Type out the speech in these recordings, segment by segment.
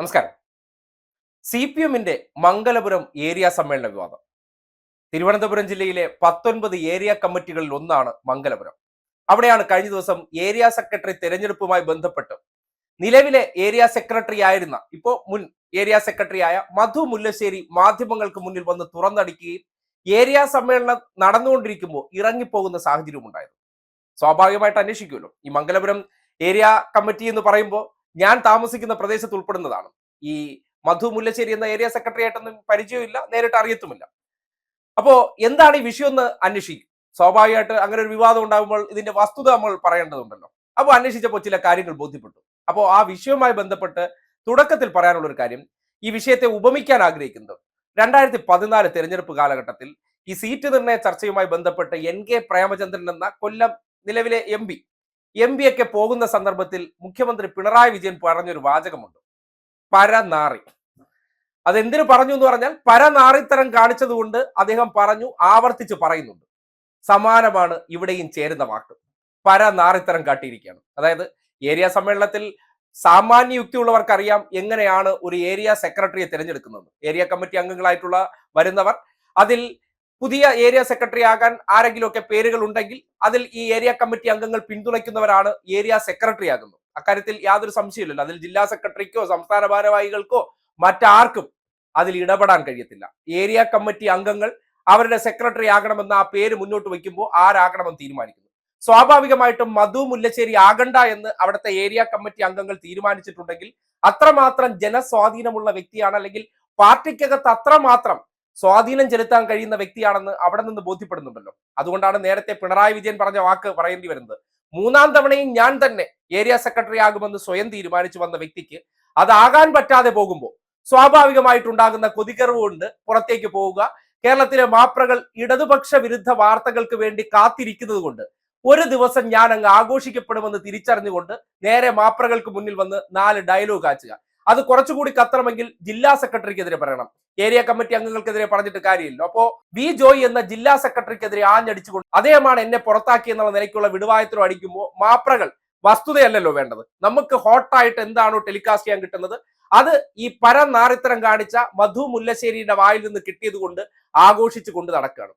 നമസ്കാരം. C P എമ്മിന്റെ Mangalapuram area സമ്മേളന വിവാദം. തിരുവനന്തപുരം ജില്ലയിലെ പത്തൊൻപത് ഏരിയ കമ്മിറ്റികളിൽ ഒന്നാണ് മംഗലപുരം. അവിടെയാണ് കഴിഞ്ഞ ദിവസം ഏരിയ സെക്രട്ടറി തെരഞ്ഞെടുപ്പുമായി ബന്ധപ്പെട്ട് നിലവിലെ ഏരിയ സെക്രട്ടറി ആയിരുന്ന ഇപ്പോ മുൻ ഏരിയ സെക്രട്ടറി ആയ മധു മുല്ലശ്ശേരി മാധ്യമങ്ങൾക്ക് മുന്നിൽ വന്ന് തുറന്നടിക്കുകയും ഏരിയ സമ്മേളനം നടന്നുകൊണ്ടിരിക്കുമ്പോൾ ഇറങ്ങിപ്പോകുന്ന സാഹചര്യം ഉണ്ടായിരുന്നു സ്വാഭാവികമായിട്ട് അന്വേഷിക്കുമല്ലോ. ഈ മംഗലപുരം ഏരിയ കമ്മിറ്റി എന്ന് പറയുമ്പോൾ ഞാൻ താമസിക്കുന്ന പ്രദേശത്ത് ഉൾപ്പെടുന്നതാണ്. ഈ മധു മുല്ലശ്ശേരി എന്ന ഏരിയ സെക്രട്ടറി ആയിട്ടൊന്നും പരിചയമില്ല നേരിട്ട് അറിയത്തുമില്ല. അപ്പോ എന്താണ് ഈ വിഷയം എന്ന് അന്വേഷിക്കും. സ്വാഭാവികമായിട്ട് അങ്ങനെ ഒരു വിവാദം ഉണ്ടാകുമ്പോൾ ഇതിന്റെ വസ്തുത നമ്മൾ പറയേണ്ടതുണ്ടല്ലോ. അപ്പോൾ അന്വേഷിച്ചപ്പോൾ ചില കാര്യങ്ങൾ ബോധ്യപ്പെട്ടു. അപ്പോൾ ആ വിഷയവുമായി ബന്ധപ്പെട്ട് തുടക്കത്തിൽ പറയാനുള്ള ഒരു കാര്യം ഈ വിഷയത്തെ ഉപമിക്കാൻ ആഗ്രഹിക്കുന്നത് രണ്ടായിരത്തി പതിനാല് തെരഞ്ഞെടുപ്പ് കാലഘട്ടത്തിൽ ഈ സീറ്റ് നിർണയ ചർച്ചയുമായി ബന്ധപ്പെട്ട് എൻ കെ പ്രേമചന്ദ്രൻ എന്ന കൊല്ലം നിലവിലെ എം പി എം പി ഒക്കെ പോകുന്ന സന്ദർഭത്തിൽ മുഖ്യമന്ത്രി പിണറായി വിജയൻ പറഞ്ഞൊരു വാചകമുണ്ട്. പരനാറി. അതെന്തിനു പറഞ്ഞു എന്ന് പറഞ്ഞാൽ പരനാറിത്തരം കാണിച്ചതുകൊണ്ട് അദ്ദേഹം പറഞ്ഞു ആവർത്തിച്ച് പറയുന്നുണ്ട്. സമാനമാണ് ഇവിടെയും ചേരുന്ന വാക്ക്. പരനാറിത്തരം കാട്ടിയിരിക്കുകയാണ്. അതായത് ഏരിയ സമ്മേളനത്തിൽ സാമാന്യ യുക്തിയുള്ളവർക്കറിയാം എങ്ങനെയാണ് ഒരു ഏരിയ സെക്രട്ടറിയെ തിരഞ്ഞെടുക്കുന്നത്. ഏരിയ കമ്മിറ്റി അംഗങ്ങളായിട്ടുള്ള വരുന്നവർ അതിൽ പുതിയ ഏരിയ സെക്രട്ടറി ആകാൻ ആരെങ്കിലുമൊക്കെ പേരുകൾ ഉണ്ടെങ്കിൽ അതിൽ ഈ ഏരിയ കമ്മിറ്റി അംഗങ്ങൾ പിന്തുണയ്ക്കുന്നവരാണ് ഏരിയ സെക്രട്ടറി ആകുന്നത് അക്കാര്യത്തിൽ യാതൊരു സംശയമില്ലല്ലോ അതിൽ ജില്ലാ സെക്രട്ടറിക്കോ സംസ്ഥാന ഭാരവാഹികൾക്കോ മറ്റാർക്കും അതിൽ ഇടപെടാൻ കഴിയത്തില്ല. ഏരിയ കമ്മിറ്റി അംഗങ്ങൾ അവരുടെ സെക്രട്ടറി ആകണമെന്ന് ആ പേര് മുന്നോട്ട് വയ്ക്കുമ്പോൾ ആരാകണമെന്ന് തീരുമാനിക്കുന്നു. സ്വാഭാവികമായിട്ടും മധു മുല്ലശ്ശേരി ആകണ്ട എന്ന് അവിടുത്തെ ഏരിയ കമ്മിറ്റി അംഗങ്ങൾ തീരുമാനിച്ചിട്ടുണ്ടെങ്കിൽ അത്രമാത്രം ജനസ്വാധീനമുള്ള വ്യക്തിയാണ് അല്ലെങ്കിൽ പാർട്ടിക്കകത്ത് അത്രമാത്രം സ്വാധീനം ചെലുത്താൻ കഴിയുന്ന വ്യക്തിയാണെന്ന് അവിടെ നിന്ന് ബോധ്യപ്പെടുന്നുണ്ടല്ലോ. അതുകൊണ്ടാണ് നേരത്തെ പിണറായി വിജയൻ പറഞ്ഞ വാക്ക് പറയേണ്ടി വരുന്നത്. മൂന്നാം തവണയും ഞാൻ തന്നെ ഏരിയ സെക്രട്ടറി ആകുമെന്ന് സ്വയം തീരുമാനിച്ചു വന്ന വ്യക്തിക്ക് അതാകാൻ പറ്റാതെ പോകുമ്പോൾ സ്വാഭാവികമായിട്ടുണ്ടാകുന്ന കൊതിക്കറിവ് കൊണ്ട് പുറത്തേക്ക് പോവുക കേരളത്തിലെ മാപ്രകൾ ഇടതുപക്ഷ വിരുദ്ധ വാർത്തകൾക്ക് വേണ്ടി കാത്തിരിക്കുന്നത് കൊണ്ട് ഒരു ദിവസം ഞാൻ അങ്ങ് ആഘോഷിക്കപ്പെടുമെന്ന് തിരിച്ചറിഞ്ഞുകൊണ്ട് നേരെ മാപ്രകൾക്ക് മുന്നിൽ വന്ന് നാല് ഡയലോഗ് കാച്ചുക. അത് കുറച്ചുകൂടി കത്തണമെങ്കിൽ ജില്ലാ സെക്രട്ടറിക്കെതിരെ പറയണം. ഏരിയ കമ്മിറ്റി അംഗങ്ങൾക്കെതിരെ പറഞ്ഞിട്ട് കാര്യമില്ല. അപ്പോ വി ജോയ് എന്ന ജില്ലാ സെക്രട്ടറിക്കെതിരെ ആഞ്ഞടിച്ചുകൊണ്ട് അദ്ദേഹമാണ് എന്നെ പുറത്താക്കി എന്നുള്ള നിലയ്ക്കുള്ള വിടുവായത്തിലും അടിക്കുമ്പോൾ മാപ്രകൾ വസ്തുതയല്ലല്ലോ വേണ്ടത്. നമുക്ക് ഹോട്ടായിട്ട് എന്താണോ ടെലികാസ്റ്റ് ചെയ്യാൻ കിട്ടുന്നത്? അത് ഈ പരനാറിത്തരം കാണിച്ച മധു മുല്ലശ്ശേരിയുടെ വായിൽ നിന്ന് കിട്ടിയത് കൊണ്ട് ആഘോഷിച്ചു കൊണ്ട് നടക്കുകയാണ്.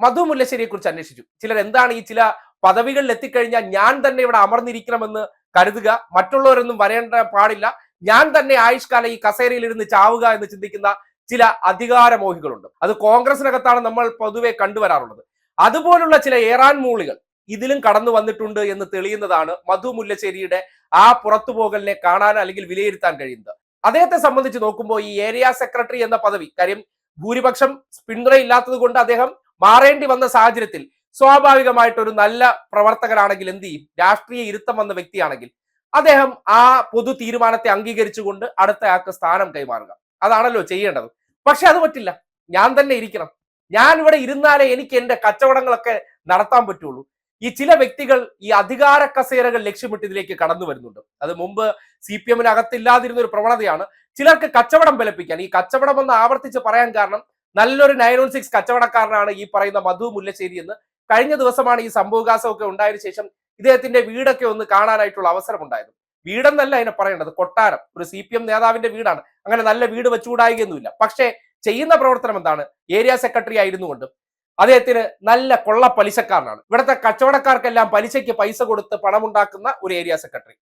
മധു മുല്ലശ്ശേരിയെ കുറിച്ച് അന്വേഷിച്ചു. ചിലർ എന്താണ് ഈ ചില പദവികളിൽ എത്തിക്കഴിഞ്ഞാൽ ഞാൻ തന്നെ ഇവിടെ അമർന്നിരിക്കണമെന്ന് കരുതുക. മറ്റുള്ളവരൊന്നും വരേണ്ട പാടില്ല. ഞാൻ തന്നെ ആയുഷ്കാലം ഈ കസേരയിൽ ഇരുന്ന് ചാവുക എന്ന് ചിന്തിക്കുന്ന ചില അധികാരമോഹികളുണ്ട്. അത് കോൺഗ്രസിനകത്താണ് നമ്മൾ പൊതുവെ കണ്ടുവരാറുള്ളത്. അതുപോലുള്ള ചില ഏറാൻ മൂളികൾ ഇതിലും കടന്നു വന്നിട്ടുണ്ട് എന്ന് തെളിയുന്നതാണ് മധു മുല്ലശ്ശേരിയുടെ ആ പുറത്തുപോകലിനെ കാണാൻ അല്ലെങ്കിൽ വിലയിരുത്താൻ കഴിയുന്നത്. അദ്ദേഹത്തെ സംബന്ധിച്ച് നോക്കുമ്പോൾ ഈ ഏരിയ സെക്രട്ടറി എന്ന പദവി കാര്യം ഭൂരിപക്ഷം പിന്തുണയില്ലാത്തത് കൊണ്ട് അദ്ദേഹം മാറേണ്ടി വന്ന സാഹചര്യത്തിൽ സ്വാഭാവികമായിട്ട് ഒരു നല്ല പ്രവർത്തകനാണെങ്കിൽ എന്ത് ചെയ്യും? രാഷ്ട്രീയ ഇരുത്തം വന്ന വ്യക്തിയാണെങ്കിൽ അദ്ദേഹം ആ പൊതു തീരുമാനത്തെ അംഗീകരിച്ചുകൊണ്ട് അടുത്ത ആൾക്ക് സ്ഥാനം കൈമാറുക. അതാണല്ലോ ചെയ്യേണ്ടത്. പക്ഷെ അത് പറ്റില്ല. ഞാൻ തന്നെ ഇരിക്കണം. ഞാൻ ഇവിടെ ഇരുന്നാലേ എനിക്ക് എന്റെ കച്ചവടങ്ങളൊക്കെ നടത്താൻ പറ്റുള്ളൂ. ഈ ചില വ്യക്തികൾ ഈ അധികാര കസേരകൾ ലക്ഷ്യമിട്ട് ഇതിലേക്ക് കടന്നു വരുന്നുണ്ട്. അത് മുമ്പ് സി പി എമ്മിന് അകത്തില്ലാതിരുന്ന ഒരു പ്രവണതയാണ്. ചിലർക്ക് കച്ചവടം ബലപ്പിക്കാൻ. ഈ കച്ചവടം എന്ന് ആവർത്തിച്ച് പറയാൻ കാരണം നല്ലൊരു നയൻ വൺ സിക്സ് കച്ചവടക്കാരനാണ് ഈ പറയുന്ന മധു മുല്ലശ്ശേരി എന്ന്. കഴിഞ്ഞ ദിവസമാണ് ഈ സംഭവകാശമൊക്കെ ഉണ്ടായതിനു ശേഷം ഇദ്ദേഹത്തിന്റെ വീടൊക്കെ ഒന്ന് കാണാനായിട്ടുള്ള അവസരം ഉണ്ടായിരുന്നു വീടെന്നല്ല അതിനെ പറയേണ്ടത്. കൊട്ടാരം. ഒരു സി പി എം നേതാവിന്റെ വീടാണ്. അങ്ങനെ നല്ല വീട് വെച്ചുകൂടായികയൊന്നുമില്ല. പക്ഷേ ചെയ്യുന്ന പ്രവർത്തനം എന്താണ്? ഏരിയ സെക്രട്ടറി ആയിരുന്നു കൊണ്ടും അദ്ദേഹത്തിന് നല്ല കൊള്ള പലിശക്കാരനാണ് ഇവിടുത്തെ കച്ചവടക്കാർക്കെല്ലാം പലിശയ്ക്ക് പൈസ കൊടുത്ത് പണമുണ്ടാക്കുന്ന ഒരു ഏരിയ സെക്രട്ടറി.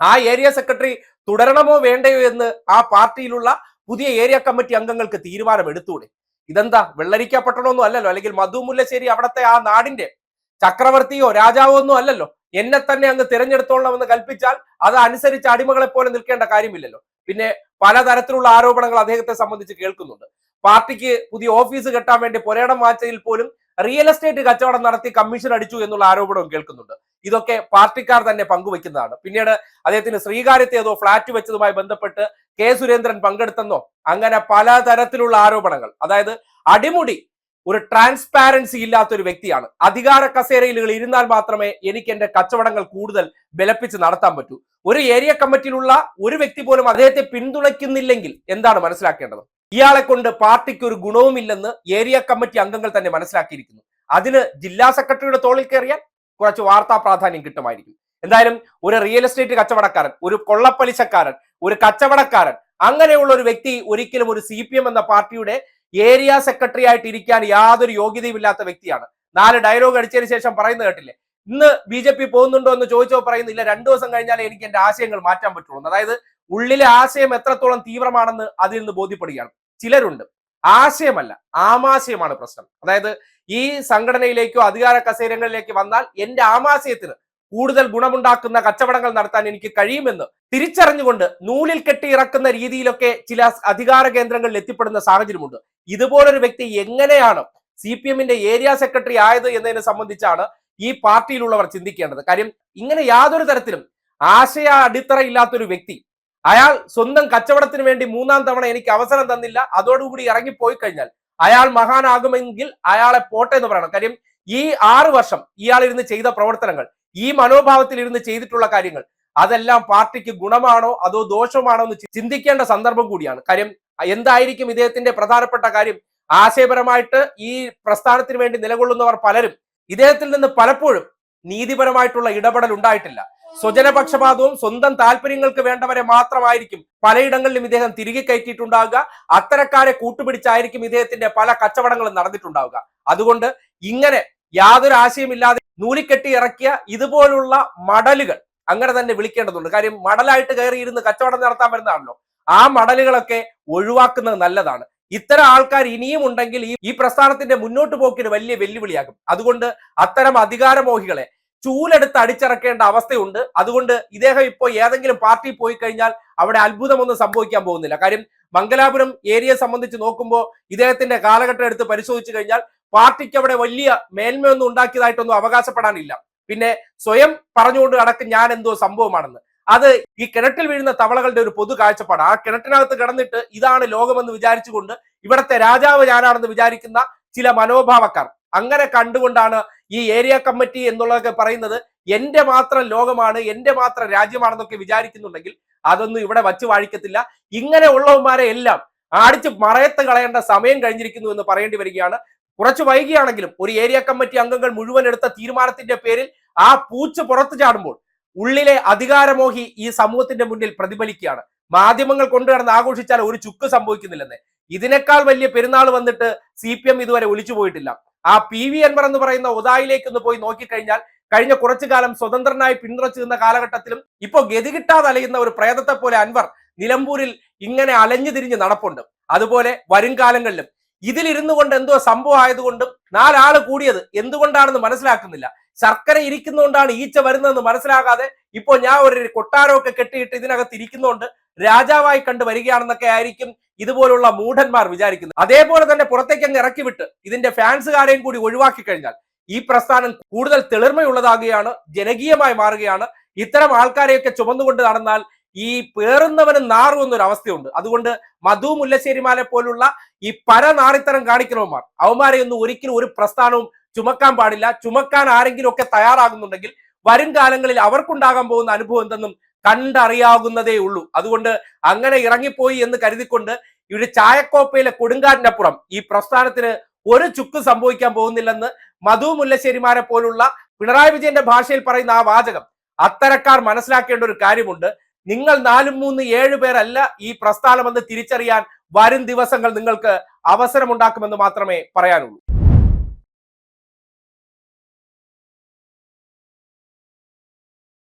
ആ ഏരിയ സെക്രട്ടറി തുടരണമോ വേണ്ടയോ എന്ന് ആ പാർട്ടിയിലുള്ള പുതിയ ഏരിയ കമ്മിറ്റി അംഗങ്ങൾക്ക് തീരുമാനം എടുത്തുകൂടെ ഇതെന്താ വെള്ളരിക്കപ്പെട്ടണമെന്നോ അല്ലല്ലോ. അല്ലെങ്കിൽ മധു മുല്ലശ്ശേരി അവിടുത്തെ ആ നാടിന്റെ ചക്രവർത്തിയോ രാജാവോ ഒന്നും അല്ലല്ലോ. എന്നെ തന്നെ അങ്ങ് തിരഞ്ഞെടുത്തോളണമെന്ന് കൽപ്പിച്ചാൽ അത് അനുസരിച്ച് അടിമകളെ പോലെ നിൽക്കേണ്ട കാര്യമില്ലല്ലോ. പിന്നെ പലതരത്തിലുള്ള ആരോപണങ്ങൾ അദ്ദേഹത്തെ സംബന്ധിച്ച് കേൾക്കുന്നുണ്ട്. പാർട്ടിക്ക് പുതിയ ഓഫീസ് കെട്ടാൻ വേണ്ടി പുരയിടം വാച്ചയിൽ പോലും റിയൽ എസ്റ്റേറ്റ് കച്ചവടം നടത്തി കമ്മീഷൻ അടിച്ചു എന്നുള്ള ആരോപണവും കേൾക്കുന്നുണ്ട്. ഇതൊക്കെ പാർട്ടിക്കാർ തന്നെ പങ്കുവെക്കുന്നതാണ് പിന്നീട് അദ്ദേഹത്തിന് ശ്രീകാര്യത്തെ ഏതോ ഫ്ളാറ്റ് വെച്ചതുമായി ബന്ധപ്പെട്ട് കെ സുരേന്ദ്രൻ പങ്കെടുത്തെന്നോ അങ്ങനെ പലതരത്തിലുള്ള ആരോപണങ്ങൾ. അതായത് അടിമുടി ഒരു ട്രാൻസ്പാരൻസി ഇല്ലാത്ത ഒരു വ്യക്തിയാണ്. അധികാര കസേരയിലുകൾ ഇരുന്നാൽ മാത്രമേ എനിക്ക് എന്റെ കച്ചവടങ്ങൾ കൂടുതൽ ബലപ്പിച്ച് നടത്താൻ പറ്റൂ. ഒരു ഏരിയ കമ്മിറ്റിയിലുള്ള ഒരു വ്യക്തി പോലും അദ്ദേഹത്തെ പിന്തുണയ്ക്കുന്നില്ലെങ്കിൽ എന്താണ് മനസ്സിലാക്കേണ്ടത്? ഇയാളെ കൊണ്ട് പാർട്ടിക്ക് ഒരു ഗുണവുമില്ലെന്ന് ഏരിയ കമ്മിറ്റി അംഗങ്ങൾ തന്നെ മനസ്സിലാക്കിയിരിക്കുന്നു. അതിന് ജില്ലാ സെക്രട്ടറിയുടെ തോളിൽ കയറിയാൽ കുറച്ച് വാർത്താ പ്രാധാന്യം കിട്ടുമായിരിക്കും. എന്തായാലും ഒരു റിയൽ എസ്റ്റേറ്റ് കച്ചവടക്കാരൻ ഒരു കൊള്ളപ്പലിശക്കാരൻ ഒരു കച്ചവടക്കാരൻ അങ്ങനെയുള്ള ഒരു വ്യക്തി ഒരിക്കലും ഒരു സി എന്ന പാർട്ടിയുടെ ഏരിയ സെക്രട്ടറി ആയിട്ട് ഇരിക്കാൻ യാതൊരു യോഗ്യതയുമില്ലാത്ത വ്യക്തിയാണ്. നാല് ഡയലോഗ് അടിച്ചതിന് ശേഷം പറയുന്നത് കേട്ടില്ലേ? ഇന്ന് ബി ജെ പി പോകുന്നുണ്ടോ എന്ന് ചോദിച്ചോ പറയുന്നില്ല. രണ്ടു ദിവസം കഴിഞ്ഞാലേ എനിക്ക് എന്റെ ആശയങ്ങൾ മാറ്റാൻ പറ്റുള്ളൂ. അതായത് ഉള്ളിലെ ആശയം എത്രത്തോളം തീവ്രമാണെന്ന് അതിൽ നിന്ന് ബോധ്യപ്പെടുകയാണ്. ചിലരുണ്ട്. ആശയമല്ല ആമാശയമാണ് പ്രശ്നം. അതായത് ഈ സംഘടനയിലേക്കോ അധികാര കസേരങ്ങളിലേക്ക് വന്നാൽ എന്റെ ആമാശയത്തിന് കൂടുതൽ ഗുണമുണ്ടാക്കുന്ന കച്ചവടങ്ങൾ നടത്താൻ എനിക്ക് കഴിയുമെന്ന് തിരിച്ചറിഞ്ഞുകൊണ്ട് നൂലിൽ കെട്ടി ഇറക്കുന്ന രീതിയിലൊക്കെ ചില അധികാര കേന്ദ്രങ്ങളിൽ എത്തിപ്പെടുന്ന സാഹചര്യമുണ്ട്. ഇതുപോലൊരു വ്യക്തി എങ്ങനെയാണ് സി പി എമ്മിന്റെ ഏരിയ സെക്രട്ടറി ആയത് എന്നതിനെ സംബന്ധിച്ചാണ് ഈ പാർട്ടിയിലുള്ളവർ ചിന്തിക്കേണ്ടത്. കാര്യം ഇങ്ങനെ യാതൊരു തരത്തിലും ആശയ അടിത്തറ ഇല്ലാത്തൊരു വ്യക്തി അയാൾ സ്വന്തം കച്ചവടത്തിന് വേണ്ടി മൂന്നാം തവണ എനിക്ക് അവസരം തന്നില്ല അതോടുകൂടി ഇറങ്ങിപ്പോയി കഴിഞ്ഞാൽ അയാൾ മഹാനാകുമെങ്കിൽ അയാളെ പോട്ടെ എന്ന് പറയണം. കാര്യം ഈ ആറു വർഷം ഇയാൾ ഇരുന്ന് ചെയ്ത പ്രവർത്തനങ്ങൾ ഈ മനോഭാവത്തിൽ ഇരുന്ന് ചെയ്തിട്ടുള്ള കാര്യങ്ങൾ. അതെല്ലാം പാർട്ടിക്ക് ഗുണമാണോ അതോ ദോഷമാണോ എന്ന് ചിന്തിക്കേണ്ട സന്ദർഭം കൂടിയാണ്. കാര്യം എന്തായിരിക്കും ഇദ്ദേഹത്തിന്റെ പ്രധാനപ്പെട്ട കാര്യം? ആശയപരമായിട്ട് ഈ പ്രസ്ഥാനത്തിന് വേണ്ടി നിലകൊള്ളുന്നവർ പലരും ഇദ്ദേഹത്തിൽ നിന്ന് പലപ്പോഴും നീതിപരമായിട്ടുള്ള ഇടപെടൽ ഉണ്ടായിട്ടില്ല. സ്വജനപക്ഷപാതവും സ്വന്തം താല്പര്യങ്ങൾക്ക് വേണ്ടവരെ മാത്രമായിരിക്കും പലയിടങ്ങളിലും ഇദ്ദേഹം തിരികെ കയറ്റിയിട്ടുണ്ടാവുക. അത്തരക്കാരെ കൂട്ടുപിടിച്ചായിരിക്കും ഇദ്ദേഹത്തിന്റെ പല കച്ചവടങ്ങളും നടന്നിട്ടുണ്ടാവുക. അതുകൊണ്ട് ഇങ്ങനെ യാതൊരു ആശയമില്ലാതെ നൂലിക്കെട്ടി ഇറക്കിയ ഇതുപോലുള്ള മടലുകൾ അങ്ങനെ തന്നെ വിളിക്കേണ്ടതുണ്ട്. കാര്യം മടലായിട്ട് കയറിയിരുന്ന് കച്ചവടം നടത്താൻ വരുന്നതാണല്ലോ. ആ മടലുകളൊക്കെ ഒഴിവാക്കുന്നത് നല്ലതാണ്. ഇത്തരം ആൾക്കാർ ഇനിയും ഉണ്ടെങ്കിൽ ഈ ഈ പ്രസ്ഥാനത്തിന്റെ മുന്നോട്ട് പോക്കിന് വലിയ വെല്ലുവിളിയാകും. അതുകൊണ്ട് അത്തരം അധികാരമോഹികളെ ചൂലെടുത്ത് അടിച്ചിറക്കേണ്ട അവസ്ഥയുണ്ട്. അതുകൊണ്ട് ഇദ്ദേഹം ഇപ്പോൾ ഏതെങ്കിലും പാർട്ടി പോയി കഴിഞ്ഞാൽ അവിടെ അത്ഭുതമൊന്നും സംഭവിക്കാൻ പോകുന്നില്ല. കാര്യം മംഗലാപുരം ഏരിയയെ സംബന്ധിച്ച് നോക്കുമ്പോൾ ഇദ്ദേഹത്തിന്റെ കാലഘട്ടം എടുത്ത് പരിശോധിച്ചു കഴിഞ്ഞാൽ പാർട്ടിക്ക് അവിടെ വലിയ മേന്മയൊന്നും ഉണ്ടാക്കിയതായിട്ടൊന്നും അവകാശപ്പെടാനില്ല. പിന്നെ സ്വയം പറഞ്ഞുകൊണ്ട് നടക്കും ഞാൻ എന്തോ സംഭവമാണെന്ന്. അത് ഈ കിണറ്റിൽ വീഴുന്ന തവളകളുടെ ഒരു പൊതു കാഴ്ചപ്പാട് ആ കിണറ്റിനകത്ത് കിടന്നിട്ട് ഇതാണ് ലോകമെന്ന് വിചാരിച്ചുകൊണ്ട് ഇവിടത്തെ രാജാവ് ഞാനാണെന്ന് വിചാരിക്കുന്ന ചില മനോഭാവക്കാർ. അങ്ങനെ കണ്ടുകൊണ്ടാണ് ഈ ഏരിയ കമ്മിറ്റി എന്നുള്ളതൊക്കെ പറയുന്നത് എന്റെ മാത്രം ലോകമാണ് എന്റെ മാത്രം രാജ്യമാണെന്നൊക്കെ വിചാരിക്കുന്നുണ്ടെങ്കിൽ അതൊന്നും ഇവിടെ വച്ചു വാഴിക്കത്തില്ല. ഇങ്ങനെ ഉള്ളവന്മാരെ എല്ലാം അടിച്ച് മറയത്ത് കളയേണ്ട സമയം കഴിഞ്ഞിരിക്കുന്നു എന്ന് പറയേണ്ടി വരികയാണ് കുറച്ച് വൈകിയാണെങ്കിലും ഒരു ഏരിയ കമ്മിറ്റി അംഗങ്ങൾ മുഴുവൻ എടുത്ത തീരുമാനത്തിന്റെ പേരിൽ ആ പൂച്ച് പുറത്തു ചാടുമ്പോൾ ഉള്ളിലെ അധികാരമോഹി ഈ സമൂഹത്തിന്റെ മുന്നിൽ പ്രതിഫലിക്കുകയാണ്. മാധ്യമങ്ങൾ കൊണ്ടുനടന്ന് ആഘോഷിച്ചാൽ ഒരു ചുക്ക് സംഭവിക്കുന്നില്ലെന്ന്. ഇതിനേക്കാൾ വലിയ പെരുന്നാൾ വന്നിട്ട് സി പി എം ഇതുവരെ ഒലിച്ചു പോയിട്ടില്ല. ആ പി വി അൻവർ എന്ന് പറയുന്ന ഉദായിലേക്ക് ഒന്ന് പോയി നോക്കിക്കഴിഞ്ഞാൽ കഴിഞ്ഞ കുറച്ചു കാലം സ്വതന്ത്രനായി പിന്തുണച്ചു നിന്ന കാലഘട്ടത്തിലും ഇപ്പൊ ഗതി കിട്ടാതെ അലയുന്ന ഒരു പ്രേതത്തെ പോലെ അൻവർ നിലമ്പൂരിൽ ഇങ്ങനെ അലഞ്ഞു തിരിഞ്ഞ് നടപ്പുണ്ട്. അതുപോലെ വരും കാലങ്ങളിലും ഇതിലിരുന്നു കൊണ്ട് എന്തോ സംഭവം ആയതുകൊണ്ടും നാലാൾ കൂടിയത് എന്തുകൊണ്ടാണെന്ന് മനസ്സിലാക്കുന്നില്ല. ശർക്കര ഇരിക്കുന്നതുകൊണ്ടാണ് ഈച്ച വരുന്നതെന്ന് മനസ്സിലാകാതെ ഇപ്പോൾ ഞാൻ ഒരു കൊട്ടാരമൊക്കെ കെട്ടിയിട്ട് ഇതിനകത്ത് ഇരിക്കുന്നതുകൊണ്ട് രാജാവായി കണ്ടു വരികയാണെന്നൊക്കെ ആയിരിക്കും ഇതുപോലുള്ള മൂഢന്മാർ വിചാരിക്കുന്നത്. അതേപോലെ തന്നെ പുറത്തേക്ക് അങ്ങ് ഇറക്കി വിട്ട് ഇതിന്റെ ഫാൻസുകാരെയും കൂടി ഒഴിവാക്കി കഴിഞ്ഞാൽ ഈ പ്രസ്ഥാനം കൂടുതൽ തെളിർമയുള്ളതാകുകയാണ് ജനകീയമായി മാറുകയാണ്. ഇത്തരം ആൾക്കാരെയൊക്കെ ചുമന്നുകൊണ്ട് നടന്നാൽ ഈ പേറുന്നവന് നാറും എന്നൊരു അവസ്ഥയുണ്ട്. അതുകൊണ്ട് മധു മുല്ലശ്ശേരിമാരെ പോലുള്ള ഈ പരനാറിത്തരം കാണിക്കണവന്മാർ അവന്മാരെ ഒന്നും ഒരിക്കലും ഒരു പ്രസ്ഥാനവും ചുമക്കാൻ പാടില്ല. ചുമക്കാൻ ആരെങ്കിലും ഒക്കെ തയ്യാറാകുന്നുണ്ടെങ്കിൽ വരും കാലങ്ങളിൽ അവർക്കുണ്ടാകാൻ പോകുന്ന അനുഭവം എന്തെന്നും കണ്ടറിയാകുന്നതേ ഉള്ളൂ. അതുകൊണ്ട് അങ്ങനെ ഇറങ്ങിപ്പോയി എന്ന് കരുതിക്കൊണ്ട് ഇവിടെ ചായക്കോപ്പയിലെ കൊടുങ്കാറ്റിനപ്പുറം ഈ പ്രസ്ഥാനത്തിന് ഒരു ചുക്ക് സംഭവിക്കാൻ പോകുന്നില്ലെന്ന് മധു മുല്ലശ്ശേരിമാരെ പോലുള്ള പിണറായി വിജയന്റെ ഭാഷയിൽ പറയുന്ന ആ വാചകം അത്തരക്കാർ മനസ്സിലാക്കേണ്ട ഒരു കാര്യമുണ്ട്. നിങ്ങൾ നാലും മൂന്ന് ഏഴ് പേരല്ല ഈ പ്രസ്ഥാനമെന്ന് തിരിച്ചറിയാൻ വരും ദിവസങ്ങൾ നിങ്ങൾക്ക് അവസരമുണ്ടാക്കുമെന്ന് മാത്രമേ പറയാനുള്ളൂ.